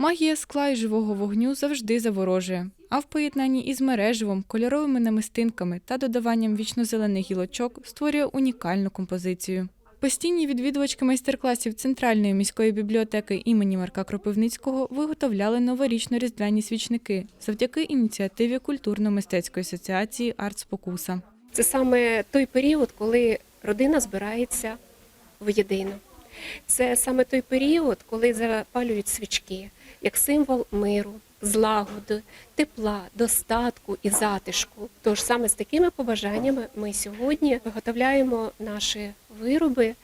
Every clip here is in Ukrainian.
Магія скла і живого вогню завжди заворожує, а в поєднанні із мереживом, кольоровими намистинками та додаванням вічнозелених гілочок створює унікальну композицію. Постійні відвідувачки майстер-класів Центральної міської бібліотеки імені Марка Кропивницького виготовляли новорічно-різдвяні свічники завдяки ініціативі культурно-мистецької асоціації «Артспокуса». Це саме той період, коли родина збирається воєдино. Це саме той період, коли запалюють свічки, як символ миру, злагоди, тепла, достатку і затишку. Тож саме з такими побажаннями ми сьогодні виготовляємо наші вироби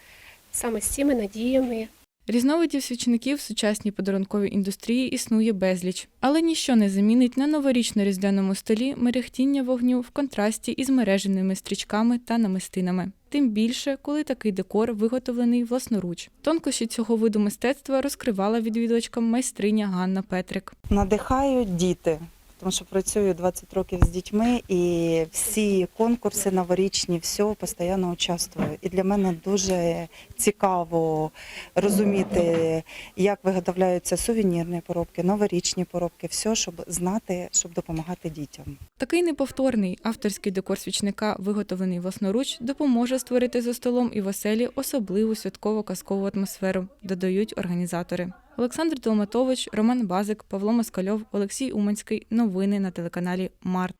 саме з цими надіями Різновидів свічників в сучасній подарунковій індустрії існує безліч, але ніщо не замінить на новорічно-різдвяному столі мерехтіння вогню в контрасті із мереженими стрічками та намистинами. Тим більше, коли такий декор виготовлений власноруч. Тонкощі цього виду мистецтва розкривала відвідувачкам майстриня Ганна Петрик. надихають діти, тому що працюю 20 років з дітьми і всі конкурси новорічні, все постійно участвую. І для мене дуже цікаво розуміти, як виготовляються сувенірні поробки, новорічні поробки, все, щоб знати, щоб допомагати дітям. Такий неповторний авторський декор свічника, виготовлений власноруч, допоможе створити за столом і в оселі особливу святково казкову атмосферу, додають організатори. Олександр Долматович, Роман Базик, Павло Москальов, Олексій Уманський. Новини на телеканалі Март.